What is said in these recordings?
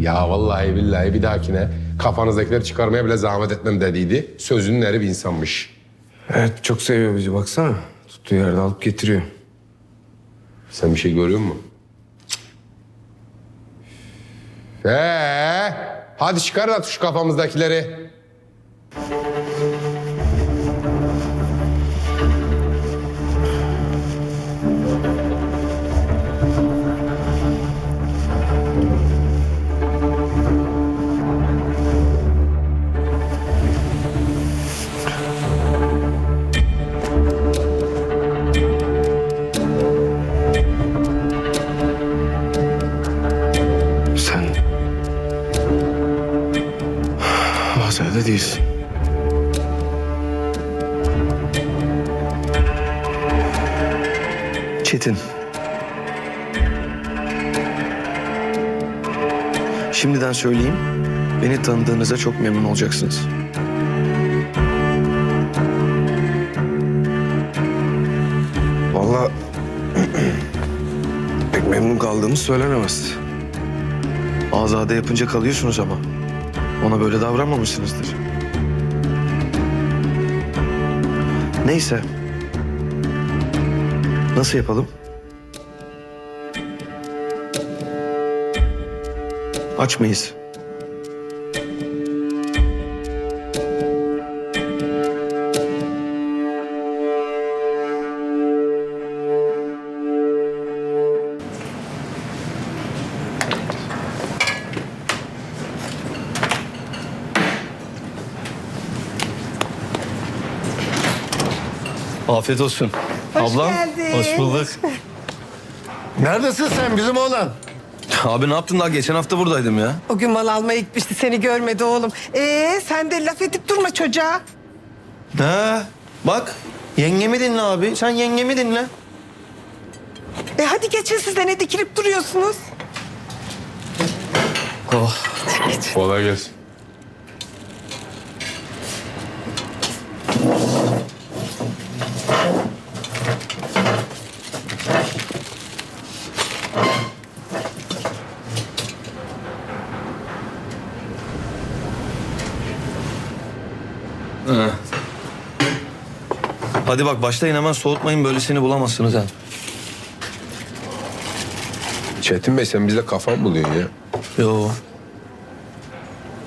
Ya vallahi billahi bir dahakine kafanızdakileri çıkarmaya bile zahmet etmem dediydi. Sözünün eri bir insanmış. Evet çok seviyor bizi baksana. Tuttuğu yerde alıp getiriyor. Sen bir şey görüyor musun? Ee, hadi çıkar at şu kafamızdakileri. Çetin. Şimdiden söyleyeyim, beni tanıdığınıza çok memnun olacaksınız. Vallahi pek memnun kaldığımız söylenemez. Azade yapınca kalıyorsunuz ama. Ona böyle davranmamışsınızdır. Neyse. Nasıl yapalım? Aç mıyız? Afiyet olsun. Hoş Ablam, geldin. hoş bulduk. Neredesin sen bizim oğlan? Abi ne yaptın daha? Geçen hafta buradaydım ya. O gün mal almaya gitmişti seni görmedi oğlum. Ee sen de laf edip durma çocuğa. Ha, bak yengemi dinle abi. Sen yengemi dinle. E hadi geçin siz de ne dikilip duruyorsunuz? Oh. Kolay gelsin. Hadi bak başlayın hemen soğutmayın böylesini bulamazsınız ha. Çetin Bey sen bizde kafa mı buluyorsun ya? Yo.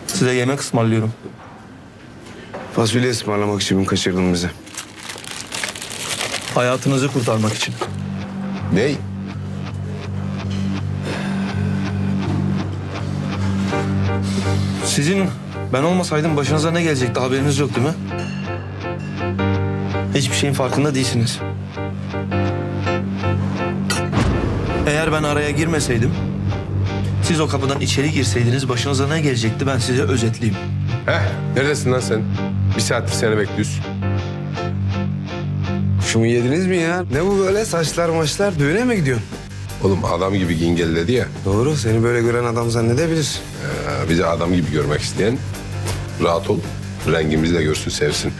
Size yemek ısmarlıyorum. Fasulye ısmarlamak için kaçırdın bizi. Hayatınızı kurtarmak için. Ney? Sizin ben olmasaydım başınıza ne gelecekti haberiniz yok değil mi? Hiçbir şeyin farkında değilsiniz. Eğer ben araya girmeseydim, siz o kapıdan içeri girseydiniz başınıza ne gelecekti ben size özetleyeyim. Heh, neredesin lan sen? Bir saattir seni bekliyoruz. Kuşumu yediniz mi ya? Ne bu böyle saçlar maçlar düğüne mi gidiyorsun? Oğlum adam gibi gingelledi ya. Doğru seni böyle gören adam zannedebilir. Ee, bizi adam gibi görmek isteyen rahat ol. Rengimizi de görsün sevsin.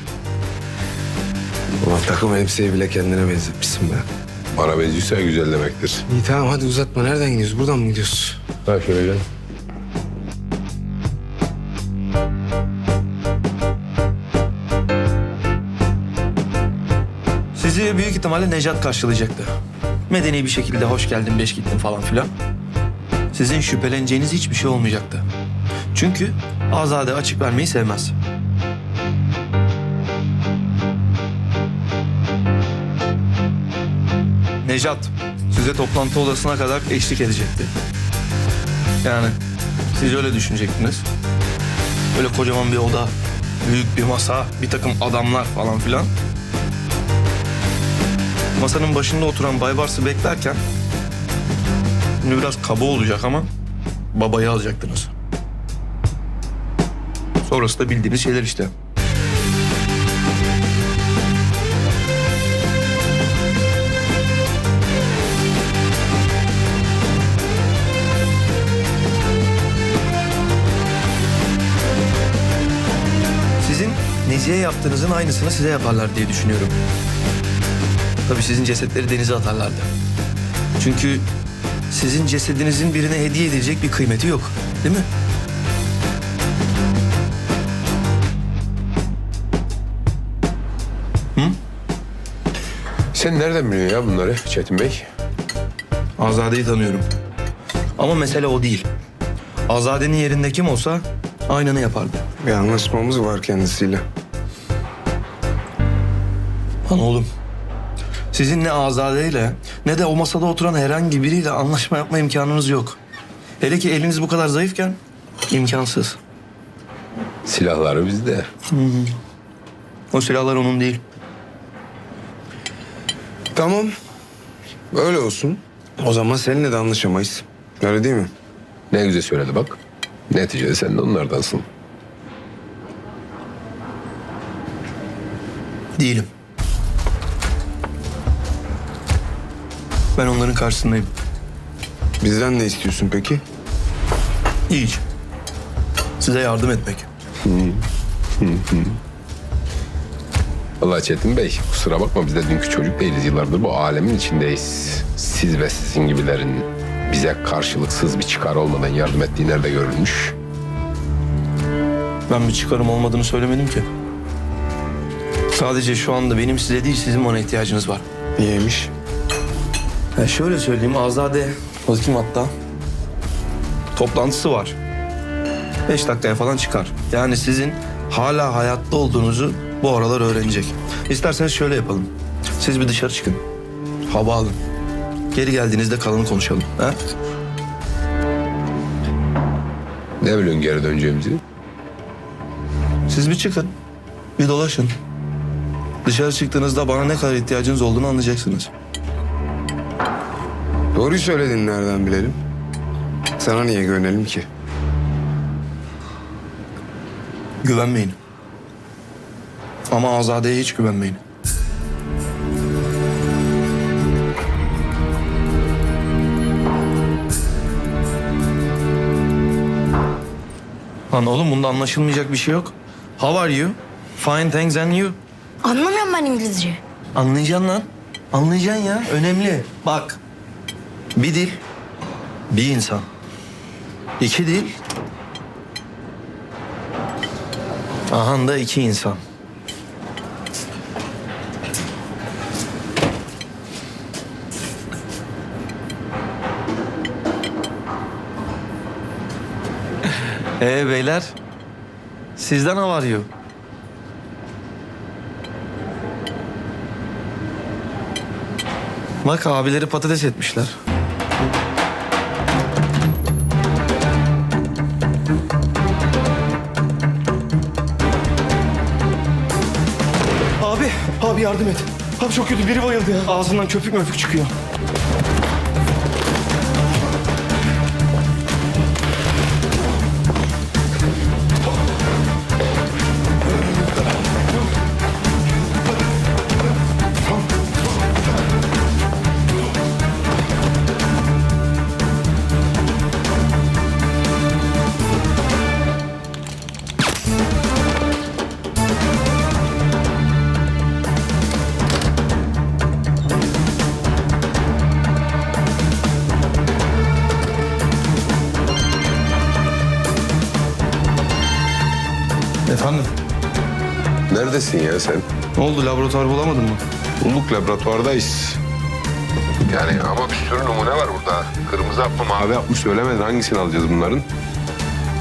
Ulan takım elbiseyi bile kendine benzetmişsin be. Bana benziyorsa güzel demektir. İyi tamam hadi uzatma. Nereden gidiyoruz? Buradan mı gidiyoruz? Ha şöyle gel. Sizi büyük ihtimalle Necat karşılayacaktı. Medeni bir şekilde hoş geldin, beş gittin falan filan. Sizin şüpheleneceğiniz hiçbir şey olmayacaktı. Çünkü Azade açık vermeyi sevmez. Necat size toplantı odasına kadar eşlik edecekti. Yani siz öyle düşünecektiniz. Böyle kocaman bir oda, büyük bir masa, bir takım adamlar falan filan. Masanın başında oturan Baybars'ı beklerken... biraz kaba olacak ama... ...babayı alacaktınız. Sonrası da bildiğiniz şeyler işte. Sizin Nezihe yaptığınızın aynısını size yaparlar diye düşünüyorum. Tabii sizin cesetleri denize atarlardı. Çünkü sizin cesedinizin birine hediye edilecek bir kıymeti yok. Değil mi? Sen nereden biliyorsun ya bunları Çetin Bey? Azade'yi tanıyorum. Ama mesele o değil. Azade'nin yerinde kim olsa aynını yapardı. Bir anlaşmamız var kendisiyle. Lan oğlum. Sizin ne Azade'yle ne de o masada oturan herhangi biriyle anlaşma yapma imkanınız yok. Hele ki eliniz bu kadar zayıfken imkansız. Silahları bizde. O silahlar onun değil. Tamam. Öyle olsun. O zaman seninle de anlaşamayız. Öyle değil mi? Ne güzel söyledi bak. Neticede sen de onlardansın. Değilim. Ben onların karşısındayım. Bizden ne istiyorsun peki? Hiç. Size yardım etmek. Vallahi Çetin Bey kusura bakma biz de dünkü çocuk değiliz. Yıllardır bu alemin içindeyiz. Siz ve sizin gibilerin bize karşılıksız bir çıkar olmadan yardım ettiği nerede görülmüş? Ben bir çıkarım olmadığını söylemedim ki. Sadece şu anda benim size değil sizin bana ihtiyacınız var. Niyeymiş? Ya şöyle söyleyeyim Azade bakayım hatta. Toplantısı var. Beş dakikaya falan çıkar. Yani sizin hala hayatta olduğunuzu bu aralar öğrenecek. İsterseniz şöyle yapalım. Siz bir dışarı çıkın. Hava alın. Geri geldiğinizde kalanı konuşalım. Ha? Ne biliyorsun geri döneceğimizi? Siz bir çıkın. Bir dolaşın. Dışarı çıktığınızda bana ne kadar ihtiyacınız olduğunu anlayacaksınız. Doğruyu söyledin nereden bilelim? Sana niye güvenelim ki? Güvenmeyin. Ama Azade'ye hiç güvenmeyin. Lan oğlum bunda anlaşılmayacak bir şey yok. How are you? Fine thanks and you. Anlamıyorum ben İngilizce. Anlayacaksın lan. Anlayacaksın ya. Önemli. Bak. Bir dil. Bir insan. İki dil. Aha da iki insan. Ee beyler. Sizden ne var you? Bak abileri patates etmişler. Abi, abi yardım et. Abi çok kötü biri bayıldı ya. Ağzından köpük möpük çıkıyor. Neredesin ya sen? Ne oldu laboratuvar bulamadın mı? Bulduk laboratuvardayız. Yani ama bir sürü numune var burada. Kırmızı hap mı mavi hap mı söylemedin. Hangisini alacağız bunların?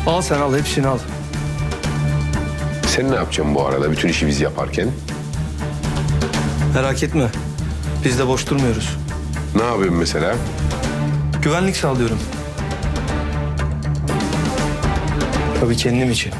Al sen al hepsini al. Sen ne yapacaksın bu arada bütün işi biz yaparken? Merak etme. Biz de boş durmuyoruz. Ne yapıyorsun mesela? Güvenlik sağlıyorum. Tabii kendim için.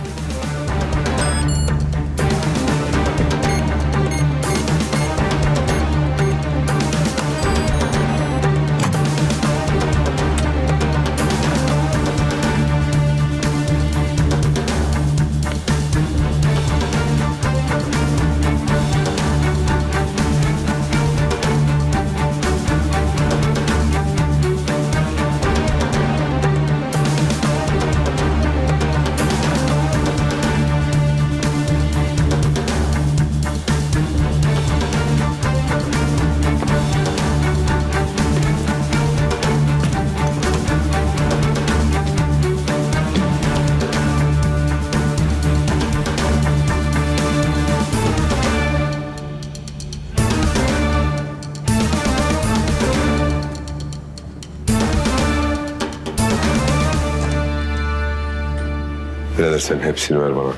Birader sen hepsini ver bana.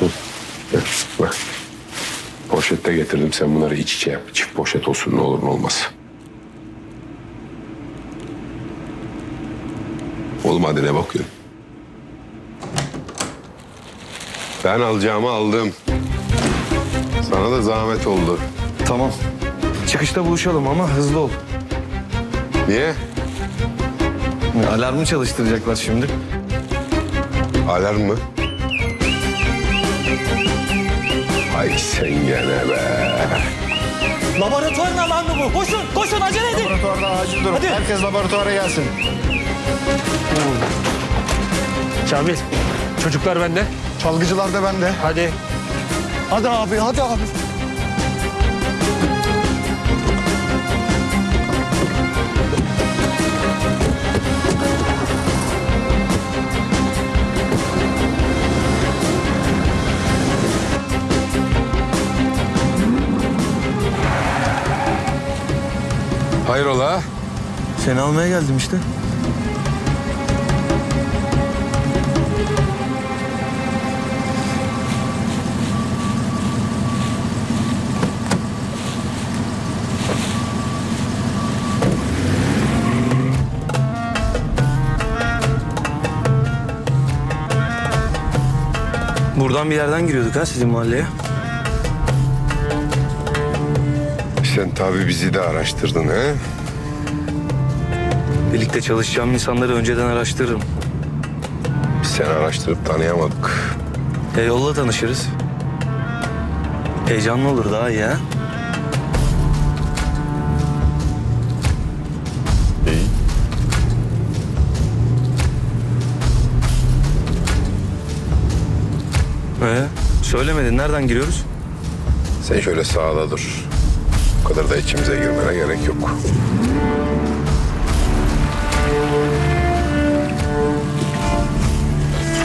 Hı. Bak. Poşette getirdim. Sen bunları iç içe yap. Çift poşet olsun ne olur ne olmaz. Oğlum hadi ne bakıyorsun? Ben alacağımı aldım. Sana da zahmet oldu. Tamam. Çıkışta buluşalım ama hızlı ol. Niye? Alarmı çalıştıracaklar şimdi. Alarm mı? Ay sen gene be. Laboratuvarın alanı bu. Koşun, koşun acele edin. Laboratuvarda acil durum. Hadi. Herkes laboratuvara gelsin. Kamil, çocuklar bende. Çalgıcılar da bende. Hadi. Hadi abi, hadi abi. Hayrola? Seni almaya geldim işte. Buradan bir yerden giriyorduk ha sizin mahalleye. Sen tabii bizi de araştırdın he? Birlikte çalışacağım insanları önceden araştırırım. Biz seni araştırıp tanıyamadık. E yolla tanışırız. Heyecanlı olur daha iyi ha. İyi. Ee, söylemedin nereden giriyoruz? Sen şöyle sağda dur. Bu kadar da içimize girmene gerek yok.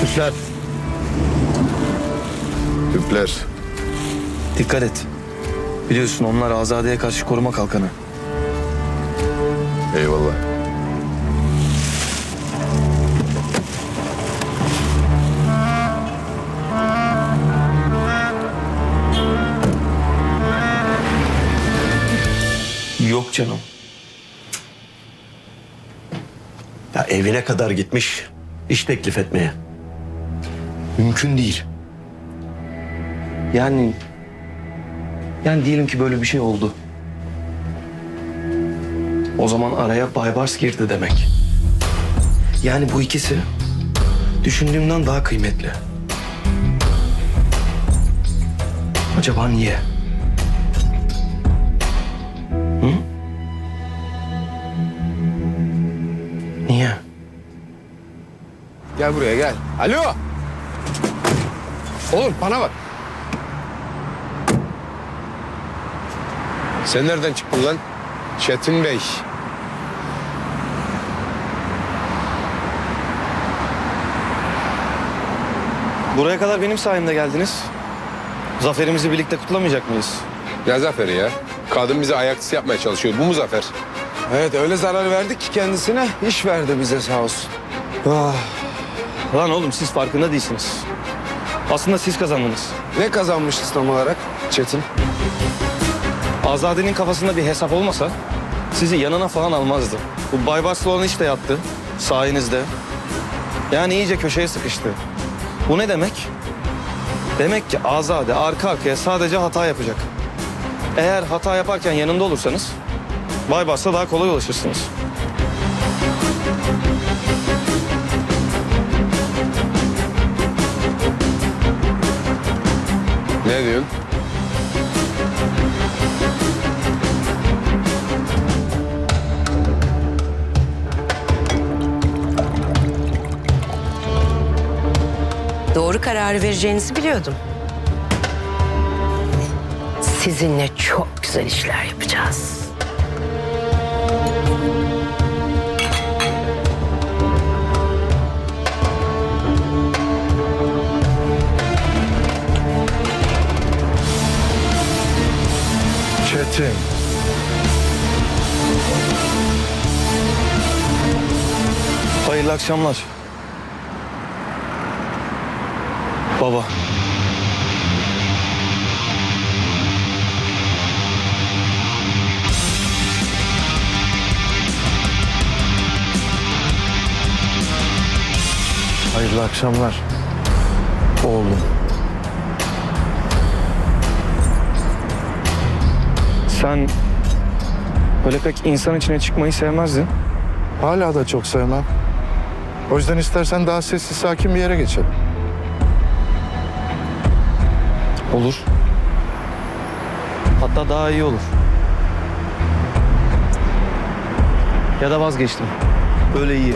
Tüpler. Tüpler. Dikkat et. Biliyorsun onlar Azade'ye karşı koruma kalkanı. Eyvallah. Canım. Ya evine kadar gitmiş iş teklif etmeye. Mümkün değil. Yani... Yani diyelim ki böyle bir şey oldu. O zaman araya Baybars girdi demek. Yani bu ikisi düşündüğümden daha kıymetli. Acaba niye? Gel buraya gel. Alo. Oğlum bana bak. Sen nereden çıktın lan? Çetin Bey. Buraya kadar benim sayemde geldiniz. Zaferimizi birlikte kutlamayacak mıyız? Ne zaferi ya? Kadın bizi ayakçısı yapmaya çalışıyor. Bu mu zafer? Evet öyle zarar verdik ki kendisine iş verdi bize sağ olsun. Ah, Lan oğlum siz farkında değilsiniz. Aslında siz kazandınız. ne kazanmışız tam olarak Çetin? Azade'nin kafasında bir hesap olmasa sizi yanına falan almazdı. Bu Baybars'la olan iş de yattı sayenizde. Yani iyice köşeye sıkıştı. Bu ne demek? Demek ki Azade arka arkaya sadece hata yapacak. Eğer hata yaparken yanında olursanız Baybars'a daha kolay ulaşırsınız. Ne diyorsun? Doğru kararı vereceğinizi biliyordum. Sizinle çok güzel işler yapacağız. Çetin. Hayırlı akşamlar. Baba. Hayırlı akşamlar. Oğlum. Sen böyle pek insan içine çıkmayı sevmezdin. Hala da çok sevmem. O yüzden istersen daha sessiz sakin bir yere geçelim. Olur. Hatta daha iyi olur. Ya da vazgeçtim. Böyle iyi.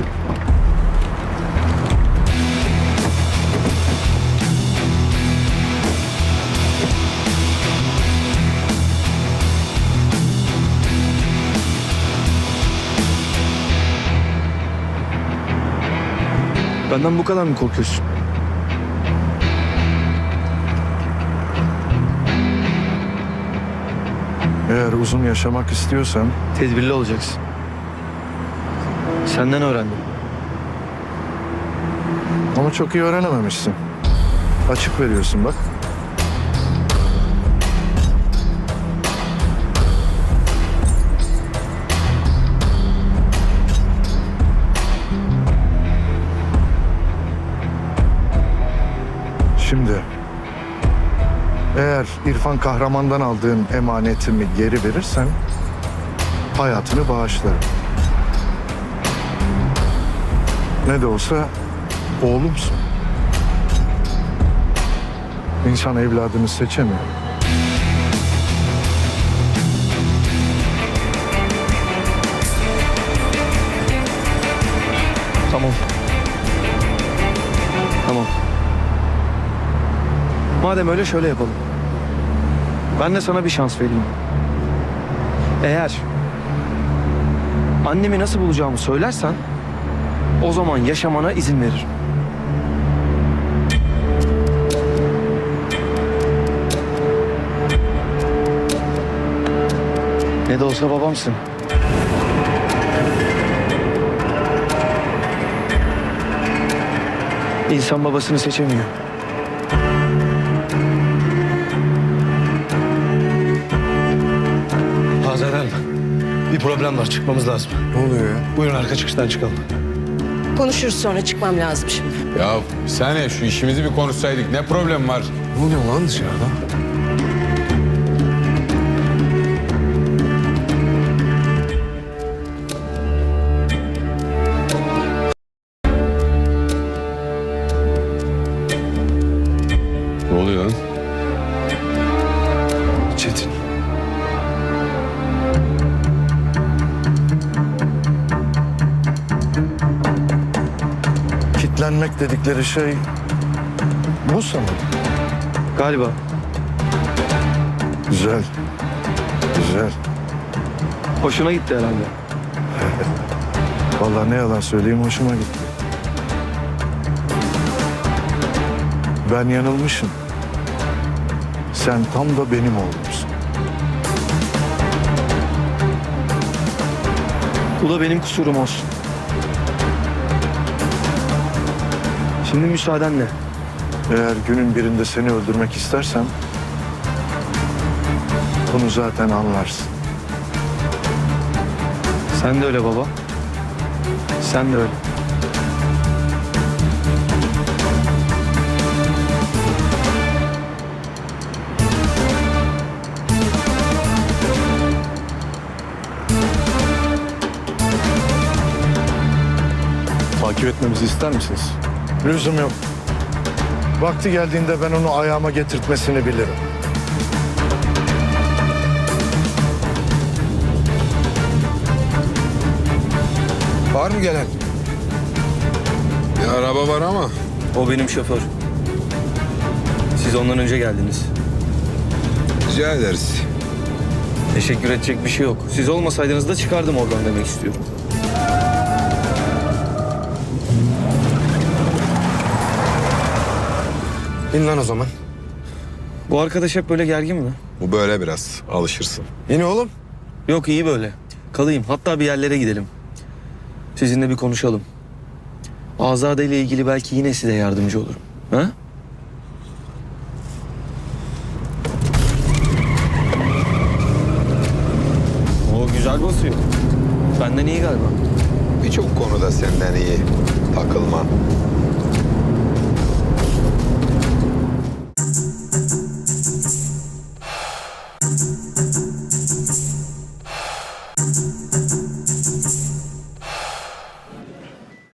Benden bu kadar mı korkuyorsun? Eğer uzun yaşamak istiyorsan Tedbirli olacaksın. Senden öğrendim. ama çok iyi öğrenememişsin. Açık veriyorsun bak. Eğer İrfan Kahraman'dan aldığın emanetimi geri verirsen hayatını bağışlarım. Ne de olsa oğlumsun. İnsan evladını seçemiyor. Tamam. Tamam. Madem öyle şöyle yapalım. Ben de sana bir şans vereyim. Eğer annemi nasıl bulacağımı söylersen o zaman yaşamana izin veririm. Ne de olsa babamsın. İnsan babasını seçemiyor. Problem var çıkmamız lazım. Ne oluyor ya? Buyurun arka çıkıştan çıkalım. Konuşuruz sonra çıkmam lazım şimdi. Ya bir saniye şu işimizi bir konuşsaydık ne problem var? Ne oluyor lan dışarıda? Dedikleri şey bu sanırım. Galiba. Güzel. Güzel. Hoşuna gitti herhalde. Vallahi ne yalan söyleyeyim hoşuma gitti. Ben yanılmışım. Sen tam da benim oğlumsun. Bu da benim kusurum olsun. Şimdi müsaadenle. Eğer günün birinde seni öldürmek istersem bunu zaten anlarsın. Sen de öyle baba. Sen de öyle. Takip etmemizi ister misiniz? Lüzum yok. Vakti geldiğinde ben onu ayağıma getirtmesini bilirim. Var mı gelen? Bir araba var ama. O benim şoför. Siz ondan önce geldiniz. Rica ederiz. Teşekkür edecek bir şey yok. Siz olmasaydınız da çıkardım oradan demek istiyorum. İn lan o zaman. Bu arkadaş hep böyle gergin mi? Bu böyle biraz. Alışırsın. İn oğlum. Yok iyi böyle. Kalayım. Hatta bir yerlere gidelim. Sizinle bir konuşalım. Azade ile ilgili belki yine size yardımcı olurum. Ha?